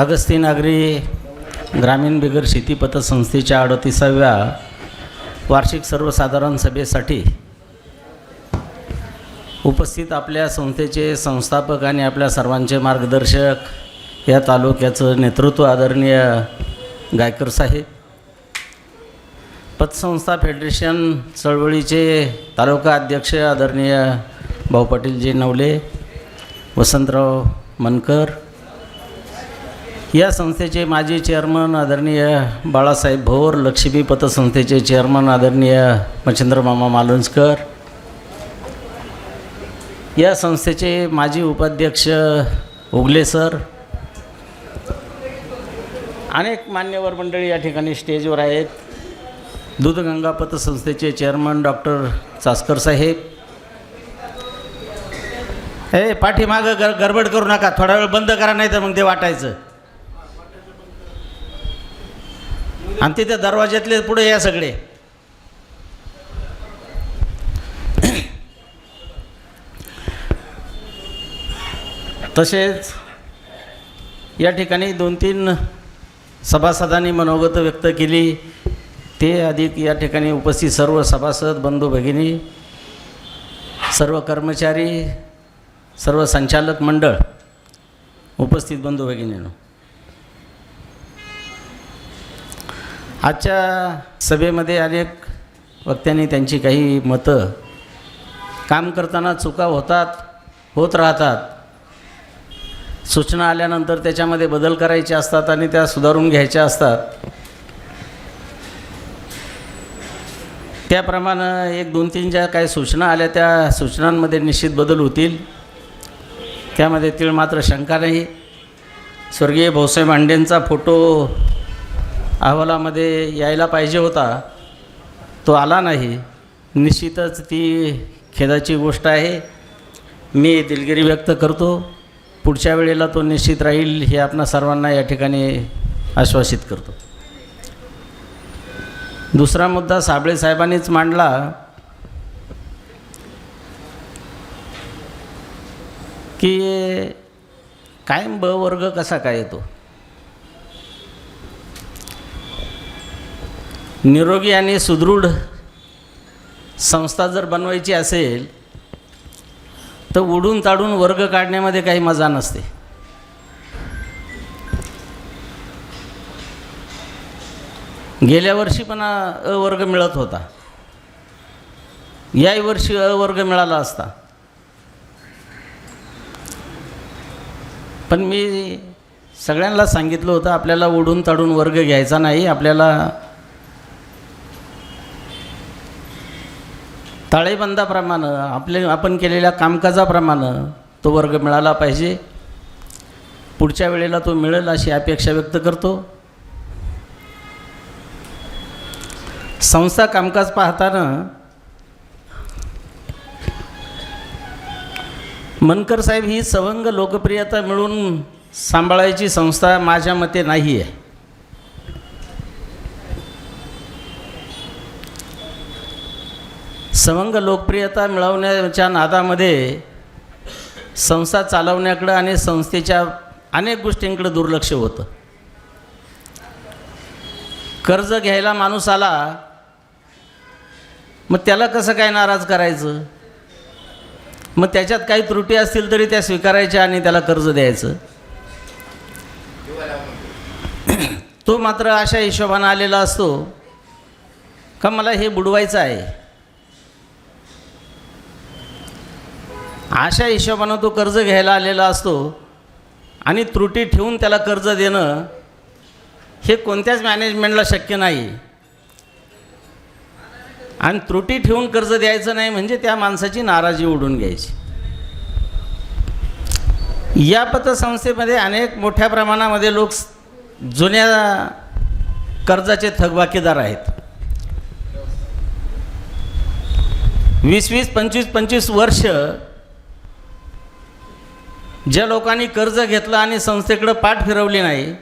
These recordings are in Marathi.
अगस्ती नागरी ग्रामीण बिगर शेती पतसंस्थेच्या अडतीसाव्या वार्षिक सर्वसाधारण सभेसाठी उपस्थित आपल्या संस्थेचे संस्थापक आणि आपल्या सर्वांचे मार्गदर्शक या तालुक्याचं नेतृत्व आदरणीय गायकर साहेब. पतसंस्था फेडरेशन चळवळीचे तालुका अध्यक्ष आदरणीय भाऊ पाटीलजी नवले वसंतराव मनकर या संस्थेचे माजी चेअरमन आदरणीय बाळासाहेब भोर लक्ष्मी पतसंस्थेचे चेअरमन आदरणीय मच्छिंद्र मामा मालुंजकर. या संस्थेचे माजी उपाध्यक्ष उगले सर. अनेक मान्यवर मंडळी या ठिकाणी स्टेजवर आहेत. दूधगंगा पतसंस्थेचे चेअरमन डॉक्टर चास्कर साहेब. हे पाठीमागं गर गडबड करू नका थोडा वेळ बंद करा नाही तर मग ते वाटायचं. आणि तिथे दरवाज्यातले पुढे या सगळे. तसेच या ठिकाणी दोन तीन सभासदांनी मनोगत व्यक्त केली. ते अधिक या ठिकाणी उपस्थित सर्व सभासद बंधू भगिनी सर्व कर्मचारी सर्व संचालक मंडळ उपस्थित बंधू भगिनीनं. आजच्या सभेमध्ये अनेक वक्त्यांनी त्यांची काही मतं काम करताना चुका होतात होत राहतात. सूचना आल्यानंतर त्याच्यामध्ये बदल करायचे असतात आणि त्या सुधारून घ्यायच्या असतात. त्याप्रमाणे एक दोन तीन ज्या काही सूचना आल्या त्या सूचनांमध्ये निश्चित बदल होतील. त्यामध्ये तीळ मात्र शंका नाही. स्वर्गीय भाऊसाहेब मांडेंचा फोटो अहवालामध्ये यायला पाहिजे होता. तो आला नाही. निश्चितच ती खेदाची गोष्ट आहे. मी दिलगिरी व्यक्त करतो. पुढच्या वेळेला तो निश्चित राहील हे आपणा सर्वांना या ठिकाणी आश्वासित करतो. दुसरा मुद्दा साबळे साहेबांनीच मांडला. की कायम ब वर्ग कसा काय येतो? निरोगी आणि सुदृढ संस्था जर बनवायची असेल तर उडून ताडून वर्ग काढण्यामध्ये काही मजा नसते. गेल्या वर्षी पण अ वर्ग मिळत होता. याही वर्षी अ वर्ग मिळाला असता. पण मी सगळ्यांना सांगितलं होतं आपल्याला उडून ताडून वर्ग घ्यायचा नाही आपल्याला ताळेबंदाप्रमाणे आपले आपण केलेल्या कामकाजाप्रमाणे तो वर्ग मिळाला पाहिजे. पुढच्या वेळेला तो मिळेल अशी अपेक्षा व्यक्त करतो. संस्था कामकाज पाहताना मनकर साहेब ही सवंग लोकप्रियता मिळून सांभाळायची संस्था माझ्या मते नाही आहे समंग लोकप्रियता मिळवण्याच्या नादामध्ये संस्था चालवण्याकडं आणि संस्थेच्या अनेक गोष्टींकडे दुर्लक्ष होतं. कर्ज घ्यायला माणूस आला मग त्याला कसं काय नाराज करायचं? मग त्याच्यात काही त्रुटी असतील तरी त्या स्वीकारायच्या आणि त्याला कर्ज द्यायचं. तो मात्र अशा हिशोबानं आलेला असतो का मला हे बुडवायचं आहे? अशा हिशोबानं तो कर्ज घ्यायला आलेला असतो आणि त्रुटी ठेवून त्याला कर्ज देणं हे कोणत्याच मॅनेजमेंटला शक्य नाही. आणि त्रुटी ठेवून कर्ज द्यायचं नाही म्हणजे त्या माणसाची नाराजी ओढून घ्यायची. या पतसंस्थेमध्ये अनेक मोठ्या प्रमाणामध्ये लोक जुन्या कर्जाचे थकबाकीदार आहेत. वीस वीस पंचवीस पंचवीस वर्ष ज्या लोकांनी कर्ज घेतलं आणि संस्थेकडं पाठ फिरवली नाही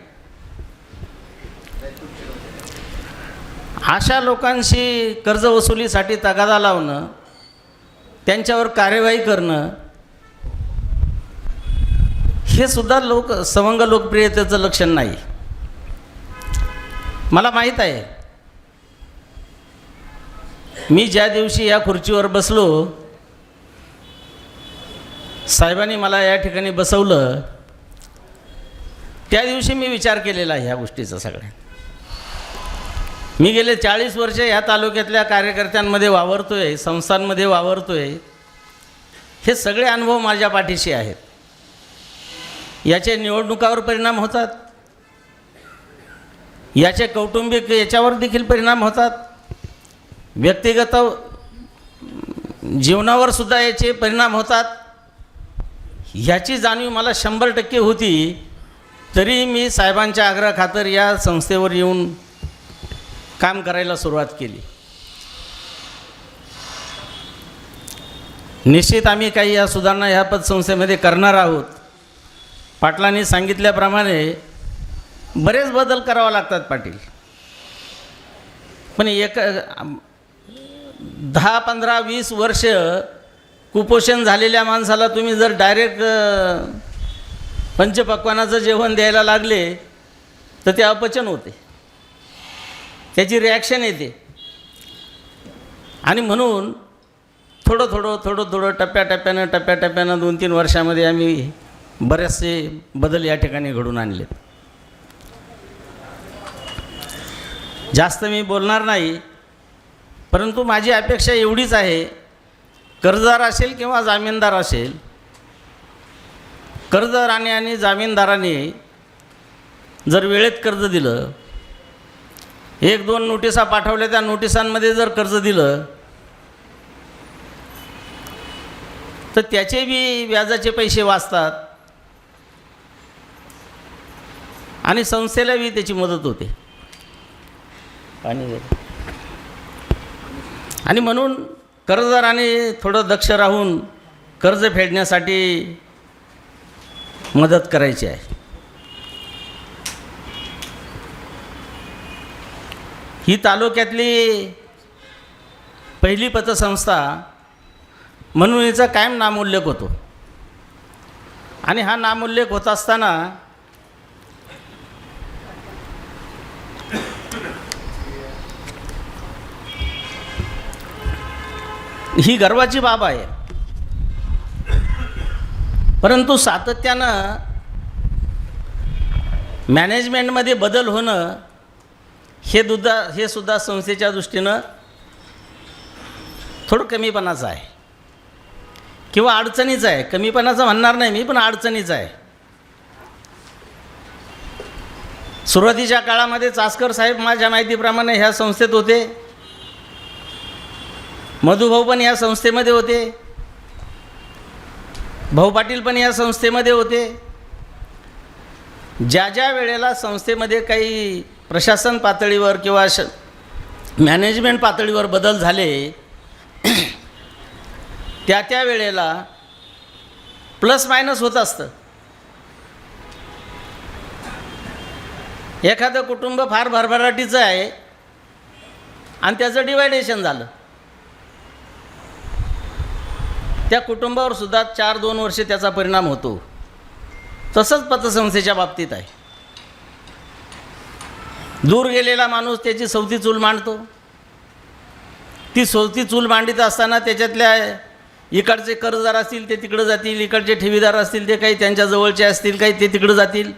अशा लोकांशी कर्ज वसुलीसाठी तगादा लावणं त्यांच्यावर कार्यवाही करणं हे सुद्धा लोक सवंग लोकप्रियतेचं लक्षण नाही. मला माहीत आहे मी ज्या दिवशी या खुर्चीवर बसलो साहेबांनी मला या ठिकाणी बसवलं. त्या दिवशी मी विचार केलेला आहे ह्या गोष्टीचा सगळ्या. मी गेले चाळीस वर्ष ह्या तालुक्यातल्या कार्यकर्त्यांमध्ये वावरतोय संस्थांमध्ये वावरतोय. हे सगळे अनुभव माझ्या पाठीशी आहेत. याचे निवडणुकावर परिणाम होतात. याचे कौटुंबिक याच्यावर देखील परिणाम होतात. व्यक्तिगत जीवनावर सुद्धा याचे परिणाम होतात. ह्याची जाणीव मला शंभर टक्के होती. तरी मी साहेबांच्या आग्रहाखातर या संस्थेवर येऊन काम करायला सुरुवात केली. निश्चित आम्ही काही या सुधारणा ह्या पतसंस्थेमध्ये करणार आहोत. पाटलांनी सांगितल्याप्रमाणे बरेच बदल करावा लागतात पाटील. पण एक दहा पंधरा वीस वर्ष कुपोषण झालेल्या माणसाला तुम्ही जर डायरेक्ट पंचपक्वानाचं जेवण द्यायला लागले तर ते अपचन होते. त्याची रिॲक्शन येते. आणि म्हणून थोडं थोडं थोडं थोडं टप्प्याटप्प्यानं टप्प्याटप्प्यानं दोन तीन वर्षामध्ये आम्ही बरेचसे बदल या ठिकाणी घडून आणले जास्त मी बोलणार नाही परंतु माझी अपेक्षा एवढीच आहे कर्जदार असेल किंवा जामीनदार असेल कर्जदाराने आणि जामीनदाराने जर वेळेत कर्ज दिलं एक दोन नोटिसा पाठवल्या त्या नोटिसांमध्ये जर कर्ज दिलं तर त्याचे बी व्याजाचे पैसे वाचतात आणि संस्थेला बी त्याची मदत होते. आणि आणि म्हणून कर्जदाराने थोडं दक्ष राहून कर्ज फेडण्यासाठी मदत करायची आहे. ही तालुक्यातली पहिली पतसंस्था म्हणून हिचा कायम नामोल्लेख होतो. आणि हा नामोल्लेख होत असताना ही गर्वाची बाब आहे. परंतु सातत्यानं मॅनेजमेंटमध्ये बदल होणं हे दुद्धा हे सुद्धा संस्थेच्या दृष्टीनं थोडं कमीपणाचं आहे. किंवा अडचणीचं आहे. कमीपणाचं म्हणणार नाही मी पण अडचणीचं आहे. सुरुवातीच्या काळामध्ये चास्कर साहेब माझ्या माहितीप्रमाणे ह्या संस्थेत होते. मधुभाऊ पण या संस्थेमध्ये होते. भाऊ पाटील पण या संस्थेमध्ये होते. ज्या ज्या वेळेला संस्थेमध्ये काही प्रशासन पातळीवर किंवा श मॅनेजमेंट पातळीवर बदल झाले त्या त्या वेळेला प्लस मायनस होत असतं. एखादं कुटुंब फार भरभराटीचं आहे आणि त्याचं डिवायडेशन झालं. त्या कुटुंबावर सुद्धा चार दोन वर्षे त्याचा परिणाम होतो. तसंच पतसंस्थेच्या बाबतीत आहे. दूर गेलेला माणूस त्याची सवती चूल मांडतो. ती सवती चूल मांडित असताना त्याच्यातल्या इकडचे कर्जदार असतील ते तिकडं जातील इकडचे ठेवीदार असतील ते काही त्यांच्या जवळचे असतील काही ते तिकडं जातील.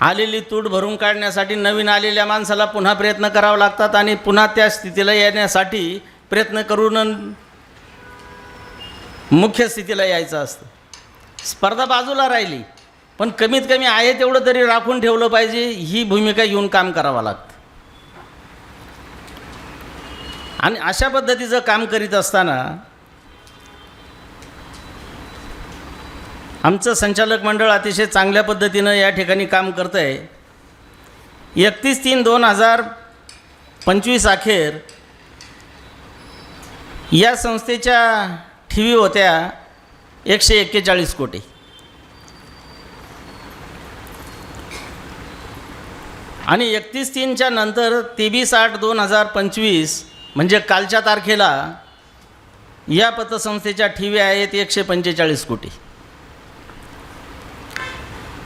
आलेली तूट भरून काढण्यासाठी नवीन आलेल्या माणसाला पुन्हा प्रयत्न करावा लागतात आणि पुन्हा त्या स्थितीला येण्यासाठी प्रयत्न करून मुख्य स्थितीला यायचं असतं. स्पर्धा बाजूला राहिली पण कमीत कमी आहे तेवढं तरी राखून ठेवलं पाहिजे ही भूमिका घेऊन काम करावं लागतं. आणि अशा पद्धतीचं काम करीत असताना आमचं संचालक मंडळ अतिशय चांगल्या पद्धतीनं या ठिकाणी काम करतं आहे एकतीस तीन दोन हजार पंचवीस अखेर या संस्थेच्या ठेवी होत्या एकशे एक्केचाळीस कोटी. आणि एकतीस तीनच्या नंतर तेवीस आठ दोन हजार पंचवीस म्हणजे कालच्या तारखेला या पतसंस्थेच्या ठेवी आहेत एकशे पंचेचाळीस कोटी.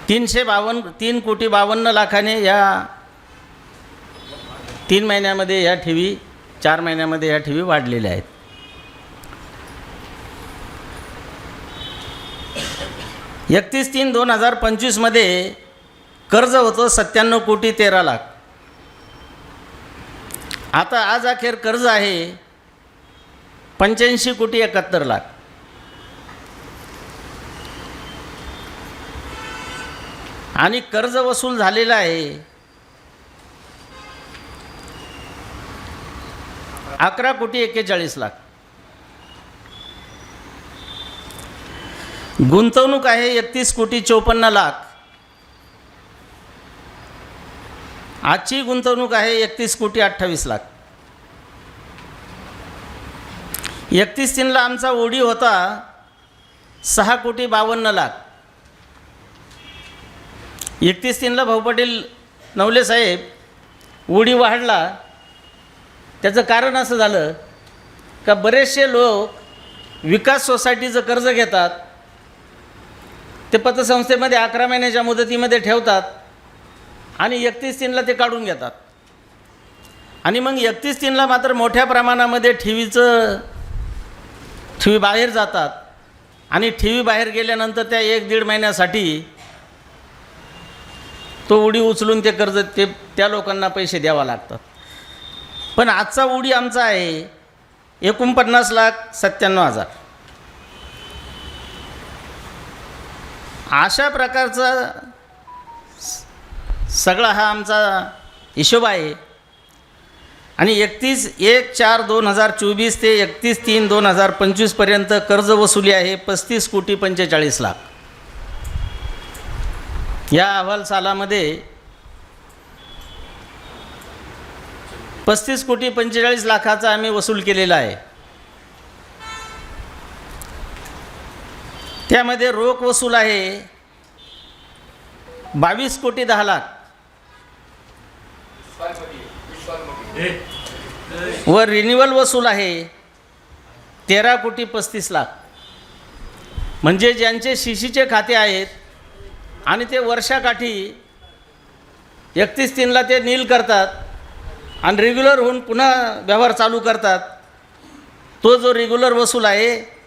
तीनशे बावन्न तीन कोटी बावन्न लाखाने या तीन महिन्यामध्ये या ठेवी चार महिन्यामध्ये या ठेवी वाढलेल्या आहेत. एकतीस तीन दोन हजार पंचवीसमध्ये कर्ज होतं सत्त्याण्णव कोटी तेरा लाख. आता आज अखेर कर्ज आहे पंच्याऐंशी कोटी एकाहत्तर लाख. आणि कर्ज वसूल झालेलं आहे अकरा कोटी एक्केचाळीस लाख. गुंतवणूक आहे एकतीस कोटी चोपन्न लाख. आजची गुंतवणूक आहे एकतीस कोटी अठ्ठावीस लाख. एकतीस तीनला आमचा ओढी होता सहा कोटी बावन्न लाख. एकतीस तीनला भाऊ पाटील नवले साहेब ओढी वाढला. त्याचं कारण असं झालं का बरेचसे लोक विकास सोसायटीचं कर्ज घेतात. ते पतसंस्थेमध्ये अकरा महिन्याच्या मुदतीमध्ये ठेवतात आणि एकतीस तीनला ते काढून घेतात. आणि मग एकतीस तीनला मात्र मोठ्या प्रमाणामध्ये ठेवीचं ठेवी बाहेर जातात. आणि ठेवी बाहेर गेल्यानंतर त्या एक दीड महिन्यासाठी तो उडी उचलून ते कर्ज ते त्या लोकांना पैसे द्यावा लागतात. पण आजचा उडी आमचा आहे एकोणपन्नास लाख सत्त्याण्णव हजार. अशा प्रकारचा सगळा हा आमचा हिशोब आहे. आणि एकतीस एक चार दोन हजार चोवीस ते एकतीस तीन दोन हजार पंचवीसपर्यंत कर्ज वसुली आहे पस्तीस कोटी पंचेचाळीस लाख. या अहवाल सालामध्ये पस्तीस कोटी पंचेचाळीस लाखाचा आम्ही वसूल केलेला आहे. त्यामध्ये रोख वसूल आहे. बावीस कोटी दहा लाख. व रिन्युअल वसूल आहे. तेरा कोटी पस्तीस लाख. म्हणजे ज्यांचे शिशीचे खाते आहेत आणि ते वर्षाकाठी एकतीस तीनला ते नील करतात आणि रेग्युलर होऊन पुन्हा व्यवहार चालू करतात. तो जो रेग्युलर वसूल आहे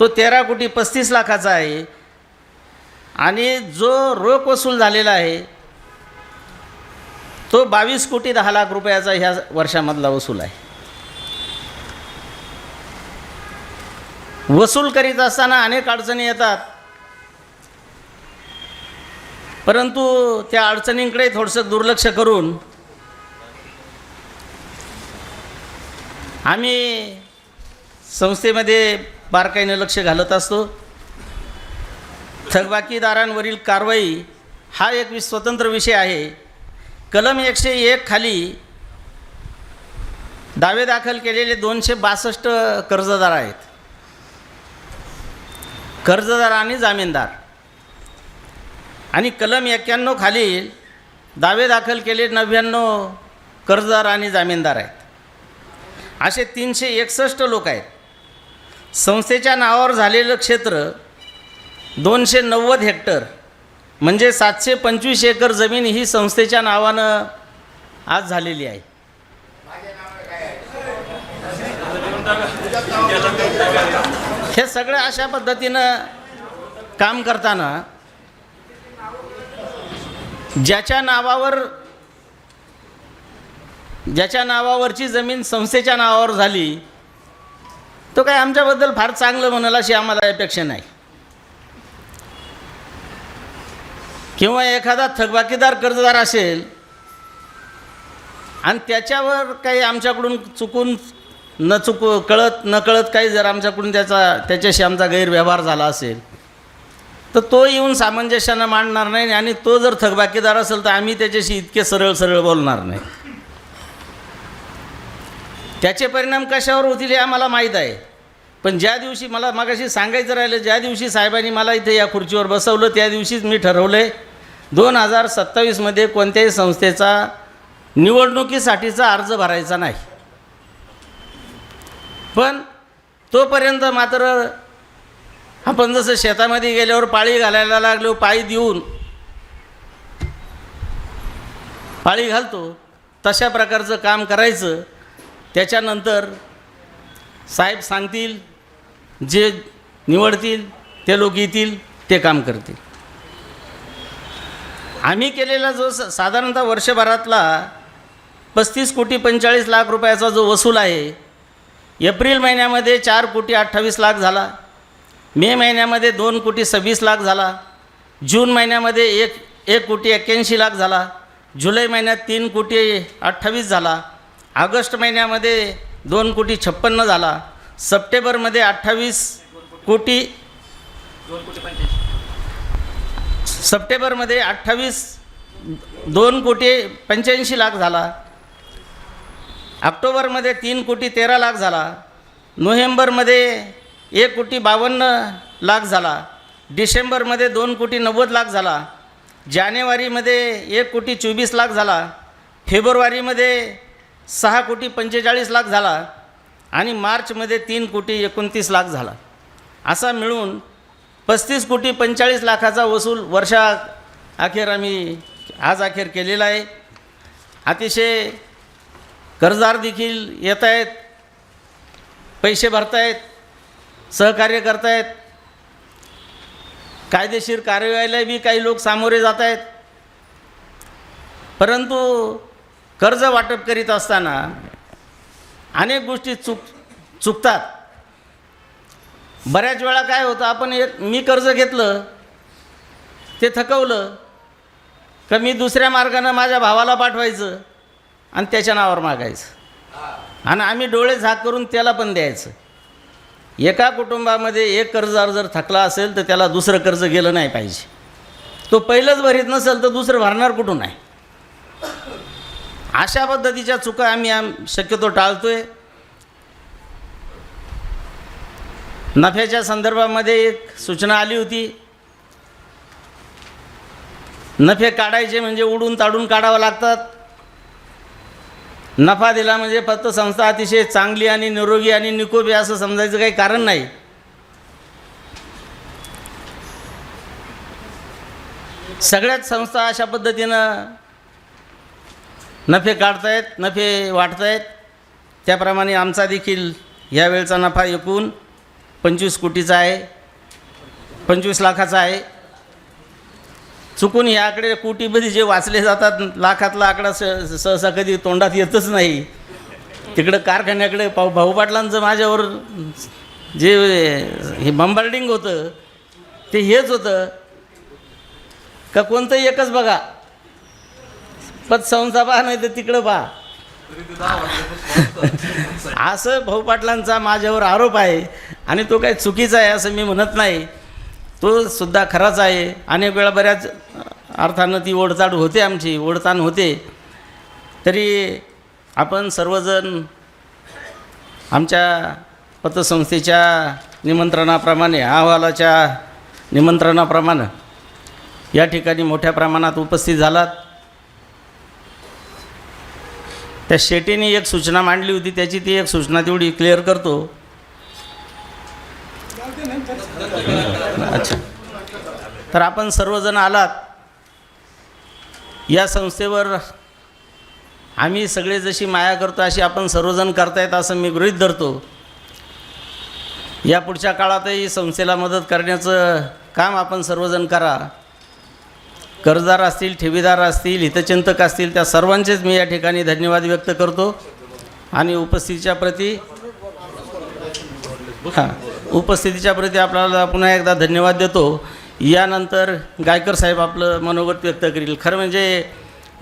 तो तेरा कोटी पस्तीस लाखाचा आहे. आणि जो रोख वसूल झालेला आहे तो बावीस कोटी दहा लाख रुपयाचा ह्या वर्षामधला वसूल आहे. वसूल करीत असताना अनेक अडचणी येतात. परंतु त्या अडचणींकडे थोडंसं दुर्लक्ष करून आम्ही संस्थेमध्ये बारकाईनं लक्ष घालत असतो. थकबाकीदारांवरील कारवाई हा एक स्वतंत्र विषय आहे. कलम एकशे एक खाली दावे दाखल केलेले दोनशे बासष्ट कर्जदार आहेत. कर्जदार आणि जामीनदार. आणि कलम एक्क्याण्णव खाली दावे दाखल केले नव्याण्णव कर्जदार आणि जामीनदार आहेत. असे तीनशे एकसष्ट लोक आहेत. संस्थेच्या नावावर झालेलं क्षेत्र दोनशे नव्वद हेक्टर म्हणजे सातशे पंचवीस एकर जमीन ही संस्थेच्या नावानं आज झालेली आहे. हे सगळं अशा पद्धतीनं काम करताना ज्याच्या नावावर ज्याच्या नावावरची जमीन संस्थेच्या नावावर झाली तो काय आमच्याबद्दल फार चांगलं म्हणाल अशी आम्हाला अपेक्षा नाही. किंवा एखादा थकबाकीदार कर्जदार असेल आणि त्याच्यावर काही आमच्याकडून चुकून न चुकू कळत न कळत काही जर आमच्याकडून त्याचा त्याच्याशी आमचा गैरव्यवहार झाला असेल तर तो येऊन सामंजस्यानं मांडणार नाही आणि तो जर थकबाकीदार असेल तर आम्ही त्याच्याशी इतके सरळ सरळ बोलणार नाही. त्याचे परिणाम कशावर होतील हे आम्हाला माहीत आहे. पण ज्या दिवशी मला मागाशी सांगायचं राहिलं ज्या दिवशी साहेबांनी मला इथे या खुर्चीवर बसवलं त्या दिवशीच मी ठरवलं आहे दोन हजार सत्तावीसमध्ये कोणत्याही संस्थेचा निवडणुकीसाठीचा अर्ज भरायचा नाही. पण तोपर्यंत मात्र आपण जसं शेतामध्ये गेल्यावर पाळी घालायला लागलो पाळी देऊन पाळी घालतो तशा प्रकारचं काम करायचं. त्याच्यानंतर साहेब सांगतील जे निवडतील ते लोक येतील ते काम करतील. आम्ही केलेला जो स साधारणतः वर्षभरातला पस्तीस कोटी पंचेचाळीस लाख रुपयाचा जो वसूल आहे एप्रिल महिन्यामध्ये चार कोटी अठ्ठावीस लाख झाला मे महिन्यामध्ये दोन कोटी सव्वीस लाख झाला जून महिन्यामध्ये एक एक कोटी एक्क्याऐंशी लाख झाला जुलै महिन्यात तीन कोटी अठ्ठावीस झाला ऑगस्ट महिन्यामध्ये दोन कोटी छप्पन्न झाला. सप्टेंबरमध्ये अठ्ठावीस कोटी सप्टेंबरमध्ये अठ्ठावीस दोन कोटी पंच्याऐंशी लाख झाला. ऑक्टोबरमध्ये तीन कोटी तेरा लाख झाला. नोव्हेंबरमध्ये एक कोटी बावन्न लाख झाला. डिसेंबरमध्ये दोन कोटी नव्वद लाख झाला. जानेवारीमध्ये एक कोटी चोवीस लाख झाला. फेब्रुवारीमध्ये सहा कोटी पंचेचाळीस लाख झाला आणि मार्चमध्ये तीन कोटी एकोणतीस लाख झाला. असा मिळून पस्तीस कोटी पंचेचाळीस लाखाचा वसूल वर्षा अखेर आम्ही आज अखेर केलेला आहे. अतिशय कर्जदार देखील येत आहेत. पैसे भरतायत सहकार्य करतायत. कायदेशीर कार्यवाहीला बी काही लोक सामोरे जात आहेत परंतु कर्ज वाटप करीत असताना अनेक गोष्टी चुक चुकतात. बऱ्याच वेळा काय होतं आपण एक मी कर्ज घेतलं ते थकवलं का मी दुसऱ्या मार्गानं माझ्या भावाला पाठवायचं आणि त्याच्या नावावर मागायचं. आणि आम्ही डोळे झाक करून त्याला पण द्यायचं. एका कुटुंबामध्ये एक कर्जदार जर थकला असेल तर त्याला दुसरं कर्ज गेलं नाही पाहिजे. तो पहिलंच भरीत नसेल तर दुसरं भरणार कुठून आहे? अशा पद्धतीच्या चुका आम्ही आम शक्यतो टाळतोय. नफ्याच्या संदर्भामध्ये एक सूचना आली होती. नफे काढायचे म्हणजे उडून ताडून काढावं लागतात. नफा दिला म्हणजे फक्त संस्था अतिशय चांगली आणि निरोगी आणि निकोपी असं समजायचं काही कारण नाही. सगळ्याच संस्था अशा पद्धतीनं नफे काढतायत नफे वाटतायत त्याप्रमाणे आमचा देखील यावेळचा नफा एकूण पंचवीस कोटीचा आहे पंचवीस लाखाचा आहे. चुकून याकडे आकडे कोटीमध्ये जे वाचले जातात लाखातला आकडा स सहसा कधी तोंडात येतच नाही. तिकडं कारखान्याकडे पाऊ भाऊपाटलांचं माझ्यावर जे हे बंबार्डिंग होतं ते हेच होतं. का कोणतं एकच बघा. पतसंस्था पहा नाही तर तिकडं पहा असं भाऊ पाटलांचा माझ्यावर आरोप आहे आणि तो काही चुकीचा आहे असं मी म्हणत नाही. तो सुद्धा खराच आहे. अनेक वेळा बऱ्याच अर्थानं ती ओढचाड होते आमची ओढताण होते. तरी आपण सर्वजण आमच्या पतसंस्थेच्या निमंत्रणाप्रमाणे अहवालाच्या निमंत्रणाप्रमाणे या ठिकाणी मोठ्या प्रमाणात उपस्थित झालात. त्या शेटेने एक सूचना मांडली होती त्याची ती एक सूचना तेवढी क्लिअर करतो. अच्छा. तर आपण सर्वजण आलात. या संस्थेवर आम्ही सगळे जशी माया करतो अशी आपण सर्वजण करतायत असं मी गृहीत धरतो. या पुढच्या काळातही संस्थेला मदत करण्याचं काम आपण सर्वजण करा. कर्जदार असतील ठेवीदार असतील हितचिंतक असतील त्या सर्वांचेच मी या ठिकाणी धन्यवाद व्यक्त करतो. आणि उपस्थितीच्या प्रती हां उपस्थितीच्या प्रती आपल्याला पुन्हा एकदा धन्यवाद देतो. यानंतर गायकर साहेब आपलं मनोगत व्यक्त करील. खरं म्हणजे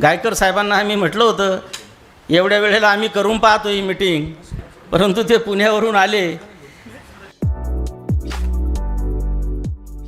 गायकर साहेबांना आम्ही म्हटलं होतं एवढ्या वेळेला आम्ही करून पाहतो ही मिटिंग परंतु ते पुण्यावरून आले.